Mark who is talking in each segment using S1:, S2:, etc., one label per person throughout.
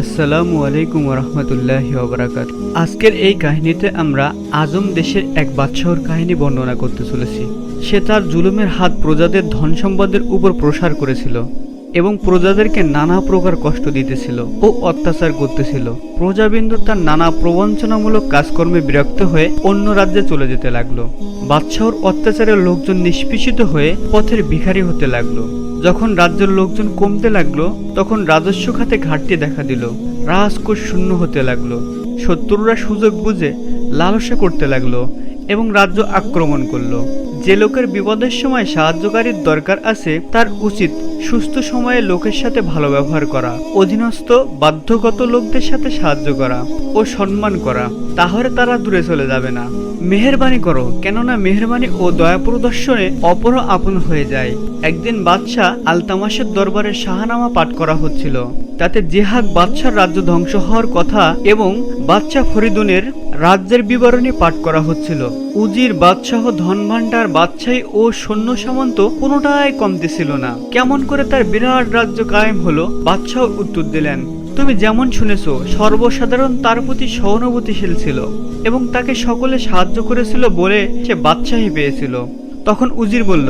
S1: আসসালামু আলাইকুম রহমতুল্লাহ ওবরাকাত। আজকের এই কাহিনীতে আমরা আজম দেশের এক বাদশাহর কাহিনী বর্ণনা করতে চলেছি। সে তার জুলুমের হাত প্রজাদের ধন সম্পদের উপর প্রসার করেছিল। এবং প্রজাদেরকে নানা প্রকার কষ্ট দিতেছিল ও অত্যাচার করতেছিল। প্রজাবিন্দু তার নানা প্রবঞ্চনামূলক কাজকর্মে বিরক্ত হয়ে অন্য রাজ্যে চলে যেতে লাগল। বাদশাহর অত্যাচারের লোকজন নিষ্পেষিত হয়ে পথের ভিখারি হতে লাগল। যখন রাজ্যের লোকজন কমতে লাগল, তখন রাজস্ব খাতে ঘাটতি দেখা দিল। রাজকোষ শূন্য হতে লাগল। শত্রুরা সুযোগ বুঝে লালসা করতে লাগল এবং রাজ্য আক্রমণ করল। যে লোকের বিপদের সময় সাহায্যকারীর দরকার আছে, তার উচিত সুস্থ সময়ে লোকের সাথে ভালো ব্যবহার করা, অধীনস্থ, বাধ্যগত লোকদের সাথে সাহায্য করা ও সম্মান করা। তাহলে তারা দূরে চলে যাবে না। মেহেরবানি করো, কেননা মেহেরবানি ও দয়া প্রদর্শনে অপর আপন হয়ে যায়। একদিন বাদশাহ আলতামাসের দরবারে শাহনামা পাঠ করা হচ্ছিল। তাতে জেহাদ বাদশার রাজ্য ধ্বংস হওয়ার কথা এবং বাদশাহ ফরিদুনের রাজ্যের বিবরণী পাঠ করা হচ্ছিল। উজির বাদশাহ ধনভাণ্ডার বাদশাহী ও সৈন্য সামন্ত কোনোটাই কমতে ছিল না। কেমন করে তার বিরাট রাজ্য কায়েম হলো, বাদশাহ উত্তর দিলেন, তুমি যেমন শুনেছ, সর্বসাধারণ তার প্রতি সহানুভূতিশীল ছিল এবং তাকে সকলে সাহায্য করেছিল বলে সে বাদশাহী পেয়েছিল। তখন উজির বলল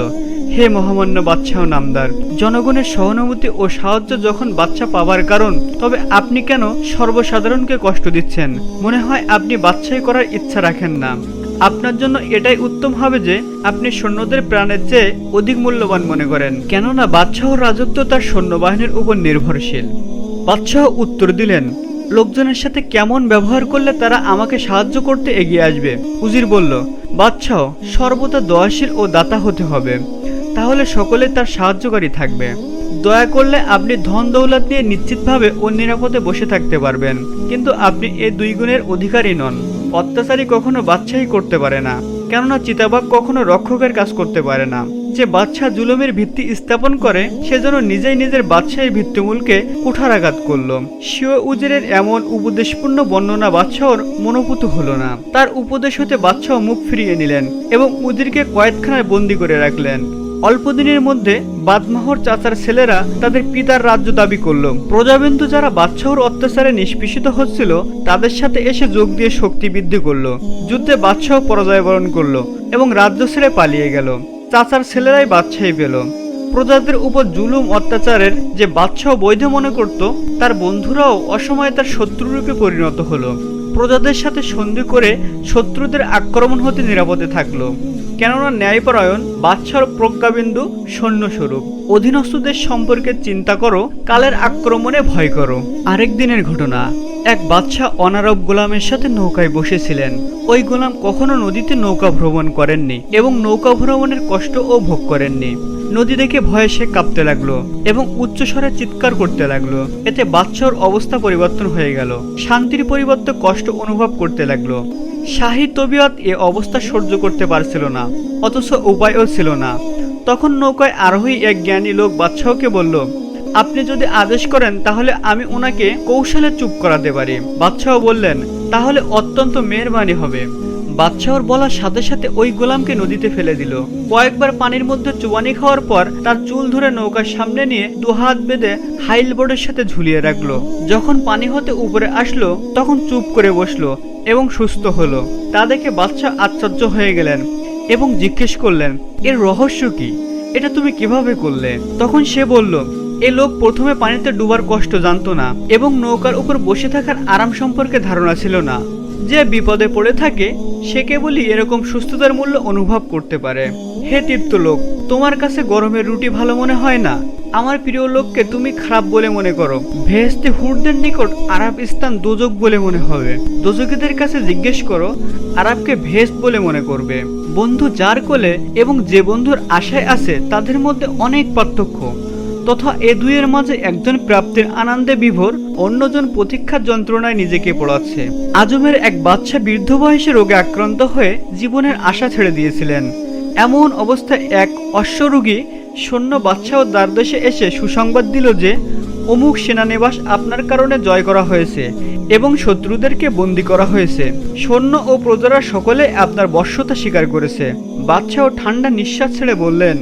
S1: হে মহামান্য বাদশাহ নামদার, জনগণের সহানুভূতি ও সাহায্য যখন বাচ্চা পাবার কারণ, তবে আপনি কেন সর্বসাধারণকে কষ্ট দিচ্ছেন? মনে হয় আপনি বাচ্চাই করার ইচ্ছা রাখেন না। আপনার জন্য এটাই উত্তম হবে যে, আপনি সৈন্যদের প্রাণের চেয়ে অধিক মূল্যবান মনে করেন। কেননা বাদশাহর রাজত্ব তার সৈন্যবাহিনীর উপর নির্ভরশীল। বাদশাহ উত্তর দিলেন, লোকজনের সাথে কেমন ব্যবহার করলে তারা আমাকে সাহায্য করতে এগিয়ে আসবে? উজির বলল, বাদশাহ, সর্বদা দয়াশীল ও দাতা হতে হবে। তাহলে সকলে তার সাহায্যকারী থাকবে। দয়া করলে আপনি ধন দৌলত নিয়ে নিশ্চিতভাবে ও নিরাপদে বসে থাকতে পারবেন। কিন্তু আপনি এই দুই গুণের অধিকারী নন। অত্যাচারী কখনো বাচ্চাই করতে পারে না। কেননা চিতাবাঘ কখনো রক্ষকের কাজ করতে পারে না। যে বাদশাহ জুলুমের ভিত্তি স্থাপন করে সেজন্য নিজেই নিজের বাদশাহীর ভিত্তিমূলকে কুঠারাঘাত করল। শিও উজেরের এমন উপদেশপূর্ণ বর্ণনা বাদশাহর মনোভূত হলো না। তার উপদেশ হতে বাদশাহ মুখ ফিরিয়ে নিলেন এবং উজিরকে কয়েদখানায় বন্দি করে রাখলেন। অল্প দিনের মধ্যে বাদমাহর চাচার ছেলেরা তাদের পিতার রাজ্য দাবি করল। প্রজাবিন্দু যারা বাদশাহর অত্যাচারে নিষ্পেষিত হচ্ছিল, তাদের সাথে এসে যোগ দিয়ে শক্তি বৃদ্ধি করল। যুদ্ধে বাদশাহ পরাজয় বরণ করল এবং রাজ্য ছেড়ে পালিয়ে গেল। চাচার ছেলেরাই বাদশাহী পেল। প্রজাদের উপর জুলুম অত্যাচারের যে বাদশাহ বৈধ মনে করত, তার বন্ধুরাও অসময়ে তার শত্রুরূপে পরিণত হলো। প্রজাদের সাথে সন্ধি করে শত্রুদের আক্রমণ হতে নিরাপদে থাকল। কেননা ন্যায়পরায়ণ, বাদশার প্রজ্ঞাবিন্দু সৈন্যস্বরূপ। অধীনস্থদের সম্পর্কে চিন্তা করো, কালের আক্রমণে ভয় করো। আরেক দিনের ঘটনা, এক বাদশাহ অনারব গোলামের সাথে নৌকায় বসেছিলেন। ওই গোলাম কখনো নদীতে নৌকা ভ্রমণ করেননি এবং নৌকা ভ্রমণের কষ্ট ও ভোগ করেননি। নদী দেখে ভয়ে সে কাঁপতে লাগল এবং উচ্চস্বরে চিৎকার করতে লাগল। এতে বাদশাহর অবস্থা পরিবর্তন হয়ে গেল। শান্তির পরিবর্তে কষ্ট অনুভব করতে লাগল। শাহী তবিয়ত এ অবস্থা সহ্য করতে পারছিল না, অথচ উপায়ও ছিল না। তখন নৌকায় আরোহী এক জ্ঞানী লোক বাদশাহকে বলল, আপনি যদি আদেশ করেন, তাহলে আমি ওনাকে কৌশলে চুপ করাতে পারি। বাদশাহ বললেন, তাহলে অত্যন্ত মেহরবানি হবে। বাদশাহর বলার সাথে সাথে ওই গোলামকে নদীতে ফেলে দিল। কয়েকবার পানির মধ্যে চুবানি খাওয়ার পর তার চুল ধরে নৌকার সামনে নিয়ে দু হাত বেঁধে হাইল বোর্ডের সাথে ঝুলিয়ে রাখল। যখন পানি হতে উপরে আসলো, তখন চুপ করে বসল এবং সুস্থ হলো। তা দেখে বাদশাহ আশ্চর্য হয়ে গেলেন এবং জিজ্ঞেস করলেন, এর রহস্য কি? এটা তুমি কীভাবে করলে? তখন সে বলল, এ লোক প্রথমে পানিতে ডুবার কষ্ট জানতো না এবং নৌকার উপর বসে থাকার আরাম সম্পর্কে ধারণা ছিল না। যে বিপদে পড়ে থাকে, সে কেবলই এরকম সুস্থতার মূল্য অনুভব করতে পারে। হে তীর্থ লোক তোমার কাছে গরমের রুটি ভালো মনে হয় না? আমার প্রিয় লোককে তুমি খারাপ বলে মনে করো। ভেস্তে হুরদের নিকট আরব স্থান দোজক বলে মনে হবে। দোজকীদের কাছে জিজ্ঞেস করো, আরবকে ভেস বলে মনে করবে। বন্ধু যার কোলে এবং যে বন্ধুর আশায় আছে, তাদের মধ্যে অনেক পার্থক্য। তথা এ দুইয়ের মাঝে একজন প্রাপ্তির আনন্দে বিভোর, অন্যজন প্রতীক্ষার যন্ত্রণায় নিজেকে পড়াচ্ছে। আজমের এক বাচ্চা বৃদ্ধ বয়সে রোগে আক্রান্ত হয়ে জীবনের আশা ছেড়ে দিয়েছিলেন। এমন অবস্থায় এক অশ্বরোগী সৈন্য বাচ্চা ও দ্বারদেশে এসে সুসংবাদ দিল যে, অমুক সেনানিবাস আপনার কারণে জয় করা হয়েছে এবং শত্রুদেরকে বন্দি করা হয়েছে। সৈন্য ও প্রজারা সকলে আপনার বর্ষতা স্বীকার করেছে। বাচ্চা ও ঠান্ডা নিঃশ্বাস ছেড়ে বললেন,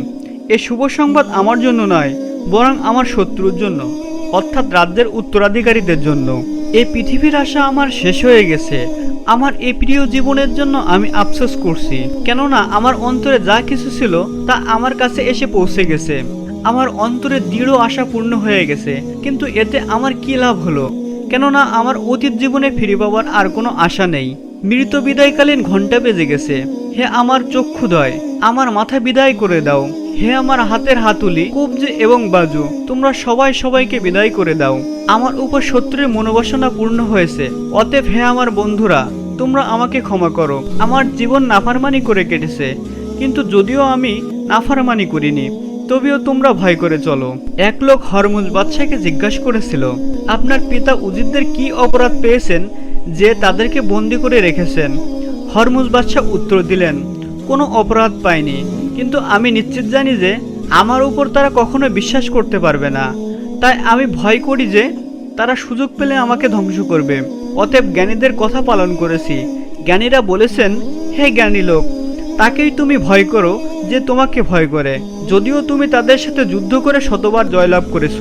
S1: এ শুভ সংবাদ আমার জন্য নয় বরং আমার শত্রুর জন্য, অর্থাৎ রাজ্যের উত্তরাধিকারীদের জন্য। এই পৃথিবীর আশা আমার শেষ হয়ে গেছে। আমার এই প্রিয় জীবনের জন্য আমি আফসোস করছি। কেননা আমার অন্তরে যা কিছু ছিল, তা আমার কাছে এসে পৌঁছে গেছে। আমার অন্তরে দৃঢ় আশা পূর্ণ হয়ে গেছে। কিন্তু এতে আমার কি লাভ হলো? কেননা আমার অতীত জীবনে ফিরে পাওয়ার আর কোনো আশা নেই। মৃত বিদায়কালীন ঘণ্টা বেজে গেছে। হে আমার চক্ষুদয়, আমার মাথা বিদায় করে দাও। হে আমার হাতের হাতুলি, কবজি এবং বাজু, তোমরা সবাই সবাইকে বিদায় করে দাও। আমার উপর শত্রুর মনোবাসনা পূর্ণ হয়েছে। অতএব হে আমার বন্ধুরা, তোমরা আমাকে ক্ষমা করো। আমার জীবন নাফারমানি করে কেটেছে, কিন্তু যদিও আমি নাফারমানি করিনি, তবেও তোমরা ভয় করে চলো। এক লোক হরমুজ বাদশাকে জিজ্ঞাসা করেছিল, আপনার পিতা উজিদদের কি অপরাধ পেয়েছেন যে তাদেরকে বন্দি করে রেখেছেন? হরমুজ বাদশাহ উত্তর দিলেন, কোনো অপরাধ পায়নি কিন্তু আমি নিশ্চিত জানি যে আমার উপর তারা কখনো বিশ্বাস করতে পারবে না। তাই আমি ভয় করি যে তারা সুযোগ পেলে আমাকে ধ্বংস করবে। অতএব জ্ঞানীদের কথা পালন করেছি। জ্ঞানীরা বলেছেন, হে জ্ঞানী লোক, তাকেই তুমি ভয় করো যে তোমাকে ভয় করে। যদিও তুমি তাদের সাথে যুদ্ধ করে শতবার জয়লাভ করেছ।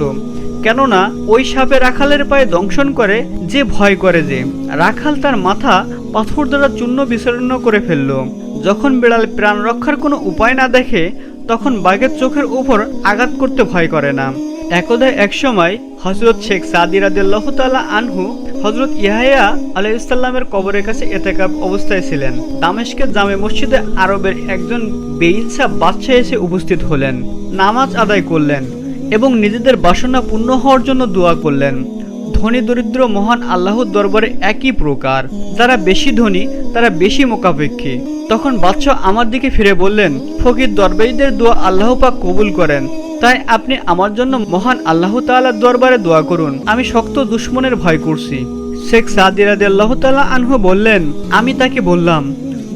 S1: কেননা ওই সাপে রাখালের পায়ে দংশন করে যে ভয় করে যে। রাখাল তার মাথা পাথর দ্বারা চূর্ণ বিচূর্ণ করে ফেলল। যখন বিড়াল প্রাণ রক্ষার কোনো উপায় না দেখে, তখন বাঘের চোখের উপর আঘাত করতে ভয় করে না। একদা এক সময় হজরত শেখ সাদি রাদিল্লাহ তাআলা আনহু হজরত ইহাইয়া আলাইসাল্লামের কবরের কাছে এতেকাব অবস্থায় ছিলেন। দামেশকের জামে মসজিদে আরবের একজন বেইনসা বাদশাহ এসে উপস্থিত হলেন। নামাজ আদায় করলেন এবং নিজেদের বাসনা পূর্ণ হওয়ার জন্য দোয়া করলেন। ধনী, দরিদ্র, মহান আল্লাহর দরবারে একই প্রকার। যারা বেশি ধনী, তারা বেশি মোকাপেক্ষী তখন বাদশাহ আমার দিকে ফিরে বললেন, ফকির দরবেশদের দোয়া আল্লাহ পাক কবুল করেন। তাই আপনি আমার জন্য মহান আল্লাহ তাআলার দরবারে দোয়া করুন। আমি শক্ত দুশ্মনের ভয় করছি। শেখ সাদিরাদ আল্লাহ তাআলা আনহু বললেন, আমি তাকে বললাম,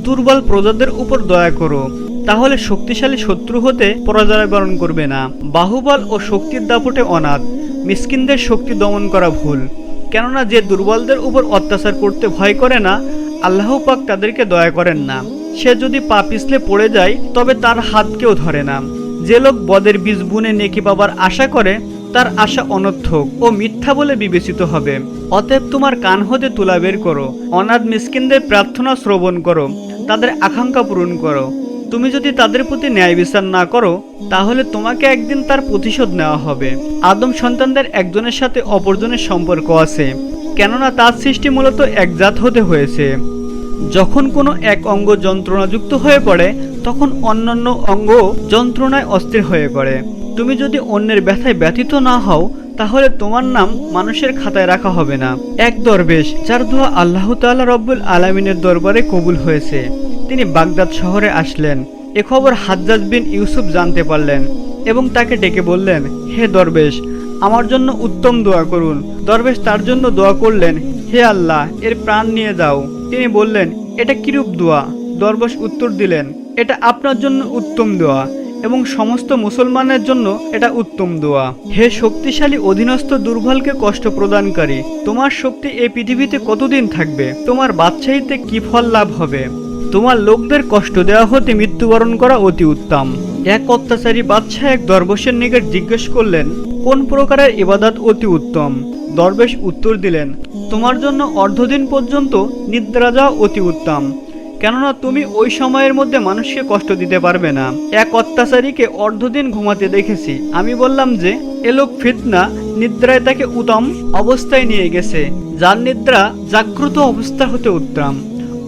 S1: দুর্বল প্রজাদের উপর দয়া করো, তাহলে শক্তিশালী শত্রু হতে পরাজয় বরণ করবে না। বাহুবল ও শক্তির দাপটে অনাথ মিসকিনদের শক্তি দমন করা ভুল। কেননা যে দুর্বলদের উপর অত্যাচার করতে ভয় করে না, আল্লাহ পাক তাদেরকে দয়া করেন না। সে যদি পা পিছলে পড়ে যায়, তবে তার হাত কেউ ধরে না। যে লোক বদের বীজ বুনে নেকি পাবার আশা করে, তার আশা অনর্থক ও মিথ্যা বলে বিবেচিত হবে। অতএব তোমার কান হতে তুলা বের করো। অনাথ মিসকিনদের প্রার্থনা শ্রবণ করো। তাদের আকাঙ্ক্ষা পূরণ করো। তুমি যদি তাদের প্রতি ন্যায় বিচার না করো, তাহলে তোমাকে একদিন তার প্রতিশোধ নেওয়া হবে। আদম সন্তানদের একজনের সাথে অপরজনের সম্পর্ক আছে, কেননা তার সৃষ্টি মূলত একজাত হতে হয়েছে। যখন কোনো এক অঙ্গ যন্ত্রণাযুক্ত হয়ে পড়ে, তখন অন্যান্য অঙ্গ যন্ত্রণায় অস্থির হয়ে পড়ে। তুমি যদি অন্যের ব্যথায় ব্যথিত না হও, তাহলে তোমার নাম মানুষের খাতায় রাখা হবে না। এক দরবেশ, যার দোয়া আল্লাহ তাআলা রব্বুল আলমিনের দরবারে কবুল হয়েছে। তিনি বাগদাদ শহরে আসলেন। এ খবর হাজ্জাজ বিন ইউসুফ জানতে পারলেন এবং তাকে ডেকে বললেন, হে দরবেশ, আমার জন্য উত্তম দোয়া করুন। দরবেশ তার জন্য দোয়া করলেন, হে আল্লাহ, এর প্রাণ নিয়ে যাও। তিনি বললেন, এটা কিরূপ দোয়া? দরবেশ উত্তর দিলেন, এটা আপনার জন্য উত্তম দোয়া এবং সমস্ত মুসলমানের জন্য এটা উত্তম দোয়া। হে শক্তিশালী, অধীনস্থ, দুর্বলকে কষ্ট প্রদানকারী, তোমার শক্তি এই পৃথিবীতে কতদিন থাকবে? তোমার বাদশাহীতে কি ফল লাভ হবে? তোমার লোকদের কষ্ট দেওয়া হতে মৃত্যুবরণ করা অতি উত্তম। এক অত্যাচারী বাদশাহ এক দরবেশের নিকট জিজ্ঞেস করলেন, কোন প্রকারের ইবাদত অতি উত্তম? দরবেশ উত্তর দিলেন, তোমার জন্য অর্ধদিন পর্যন্ত নিদ্রা যাওয়া অতি উত্তম, কেননা তুমি ওই সময়ের মধ্যে মানুষকে কষ্ট দিতে পারবে না। এক অত্যাচারীকে অর্ধদিন ঘুমাতে দেখেছি। আমি বললাম যে, এ লোক ফিতনা, নিদ্রায় তাকে উত্তম অবস্থায় নিয়ে গেছে, যার নিদ্রা জাগ্রত অবস্থা হতে উত্তম।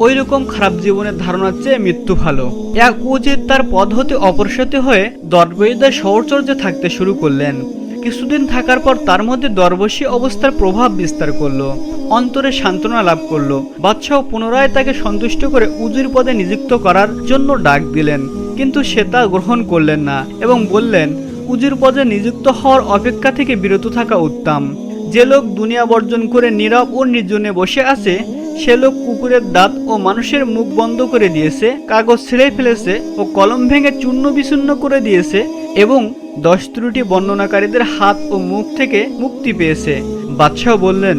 S1: ওই রকম খারাপ জীবনের ধারণার চেয়ে মৃত্যু ভালো। এক উচিত তার পদ হতে অপসৃত হয়ে দরবেশদের শহরচর্যে থাকতে শুরু করলেন। কিছুদিন থাকার পর তার মধ্যে দরবশী অবস্থার প্রভাব বিস্তার করল, অন্তরে সান্ত্বনা লাভ করল। বাদশাহ পুনরায় তাকে সন্তুষ্ট করে উজির পদে নিযুক্ত করার জন্য ডাক দিলেন, কিন্তু সে তা গ্রহণ করলেন না এবং বললেন, উজির পদে নিযুক্ত হওয়ার অপেক্ষা থেকে বিরত থাকা উত্তম। যে লোক দুনিয়া বর্জন করে নীরব ও নির্জনে বসে আছে, সে লোক কুকুরের দাঁত ও মানুষের মুখ বন্ধ করে দিয়েছে, কাগজ ছিঁড়ে ফেলেছে ও কলম ভেঙে চূর্ণ বিচূর্ণ করে দিয়েছে এবং দশ ত্রুটি বর্ণনাকারীদের হাত ও মুখ থেকে মুক্তি পেয়েছে। বাদশাহ বললেন,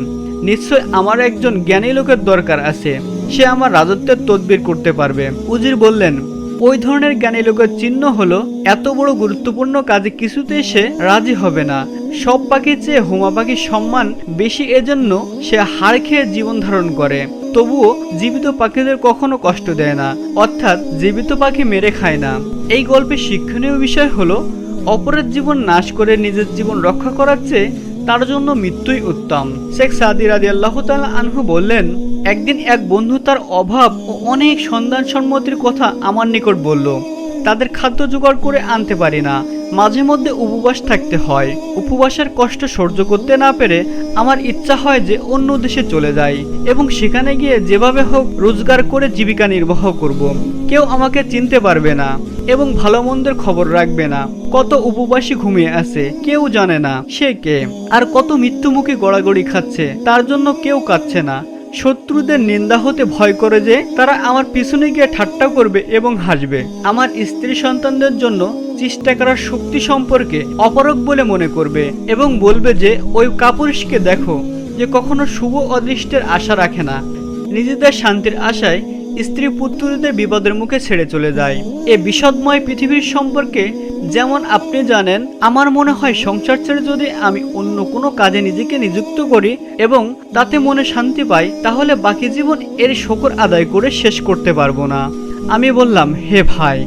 S1: নিশ্চয় আমার একজন জ্ঞানী লোকের দরকার আছে, সে আমার রাজত্বের তদবির করতে পারবে। উজির বললেন, ওই ধরনের জ্ঞানী লোকের চিহ্ন হলো, এত বড় গুরুত্বপূর্ণ কাজে কিছুতেই সে রাজি হবে না। সব পাখির চেয়ে হুমা পাখির সম্মান বেশি এজন্য সে হাড় খেয়ে জীবন ধারণ করে। তবুও জীবিত পাখিদের কখনো কষ্ট দেয় না, অর্থাৎ জীবিত পাখি মেরে খায় না। এই গল্পের শিক্ষণীয় বিষয় হলো, অপরের জীবন নাশ করে নিজের জীবন রক্ষা করার চেয়ে তার জন্য মৃত্যুই উত্তম। শেখ সাদি রাজি আল্লাহ আনহু বললেন, একদিন এক বন্ধু তার অভাব ও অনেক সন্ধান সম্মতির কথা আমার নিকট বলল। তাদের খাদ্য জোগাড় করে আনতে পারি না। মাঝে মধ্যে উপবাস থাকতে হয়। উপবাসের কষ্ট সহ্য করতে না পেরে আমার ইচ্ছা হয় যে অন্য দেশে চলে যাই এবং সেখানে গিয়ে যেভাবে হোক রোজগার করে জীবিকা নির্বাহ করব। কেউ আমাকে চিনতে পারবে না এবং ভালো মন্দের খবর রাখবে না। কত উপবাসী ঘুমিয়ে আছে, কেউ জানে না সে কে। আর কত মৃত্যুমুখী গড়াগড়ি খাচ্ছে, তার জন্য কেউ কাচ্ছে না। শত্রুদের নিন্দা হতে ভয় করে যে তারা আমার পিছনে গিয়ে ঠাট্টা করবে এবং হাসবে। আমার স্ত্রী সন্তানদের জন্য চেষ্টা করার শক্তি সম্পর্কে অপরক বলে মনে করবে এবং বলবে যে, ওই কাপুরুষকে দেখো যে কখনো শুভ অদৃষ্টের আশা রাখে না। নিজেদের শান্তির আশায় স্ত্রী পুত্রদের বিপদের মুখে ছেড়ে চলে যায়। এ বিষদময় পৃথিবীর সম্পর্কে যেমন আপনি জানেন, আমার মনে হয় সংসার ছেড়ে যদি আমি অন্য কোনো কাজে নিজেকে নিযুক্ত করি এবং তাতে মনে শান্তি পাই, তাহলে বাকি জীবন এর শকর আদায় করে শেষ করতে পারব না। আমি বললাম, হে ভাই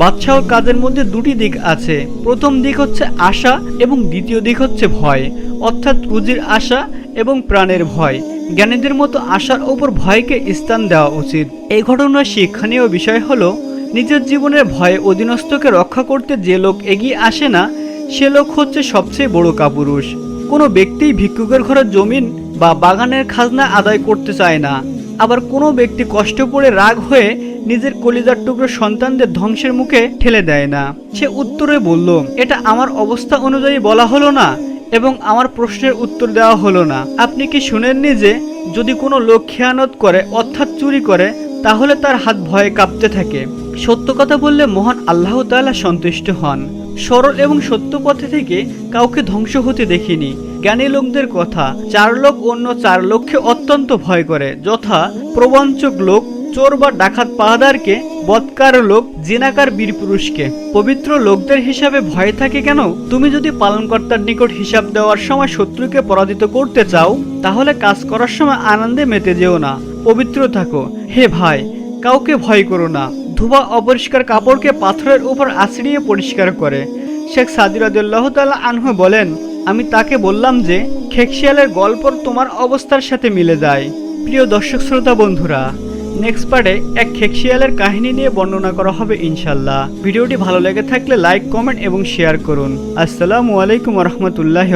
S1: বাদশাহর কাজের মধ্যে দুটি দিক আছে। প্রথম দিক হচ্ছে আশা এবং দ্বিতীয় দিক হচ্ছে ভয়, অর্থাৎ রুজির আশা এবং প্রাণের ভয়। জ্ঞানীদের মতো আশার ওপর ভয়কে স্থান দেওয়া উচিত। এই ঘটনার শিক্ষণীয় বিষয় হলো, নিজের জীবনের ভয়ে অধীনস্থকে রক্ষা করতে যে লোক এগিয়ে আসে না, সে লোক হচ্ছে সবচেয়ে বড় কাপুরুষ। কোনো ব্যক্তি ভিক্ষুকের ঘরের জমিন বা বাগানের খাজনা আদায় করতে চায় না। আবার কোনো ব্যক্তি কষ্ট করে রাগ হয়ে নিজের কলিজার টুকরো সন্তানদের ধ্বংসের মুখে ঠেলে দেয় না। সে উত্তরে বলল, এটা আমার অবস্থা অনুযায়ী বলা হলো না এবং আমার প্রশ্নের উত্তর দেওয়া হলো না। আপনি কি শুনেননি যে যদি কোনো লোক খেয়ানত করে অর্থাৎ চুরি করে, তাহলে তার হাত ভয়ে কাঁপতে থাকে? সত্য কথা বললে মহান আল্লাহ তাআলা সন্তুষ্ট হন। সরল এবং সত্য পথে থেকে কাউকে ধ্বংস হতে দেখিনি। জ্ঞানী লোকদের কথা, চার লোক অন্য চার লোককে অত্যন্ত ভয় করে, যথা প্রবঞ্চক লোক চোর বা ডাকাত পাহাদারকে বৎকার লোক, জিনাকার বীর পুরুষকে। পবিত্র লোকদের হিসাবে ভয় থাকে কেন? তুমি যদি পালনকর্তার নিকট হিসাব দেওয়ার সময় শত্রুকে পরাজিত করতে চাও, তাহলে কাজ করার সময় আনন্দে মেতে যেও না। পবিত্র থাকো। হে ভাই, কাউকে ভয় করো না। ধোবা অপরিষ্কার কাপড়কে পাথরের উপর আছড়িয়ে পরিষ্কার করে। শেখ সাদিরাদুল্লাহ তালা আনহু বলেন, আমি তাকে বললাম যে, খেকশিয়ালের গল্প তোমার অবস্থার সাথে মিলে যায়। প্রিয় দর্শক শ্রোতা বন্ধুরা নেক্সট পার্টে এক খেকশিয়ালের কাহিনী নিয়ে বর্ণনা করা হবে ইনশাল্লাহ ভিডিওটি ভালো লেগে থাকলে লাইক কমেন্ট এবং শেয়ার করুন। আসসালামু আলাইকুম রহমতুল্লাহ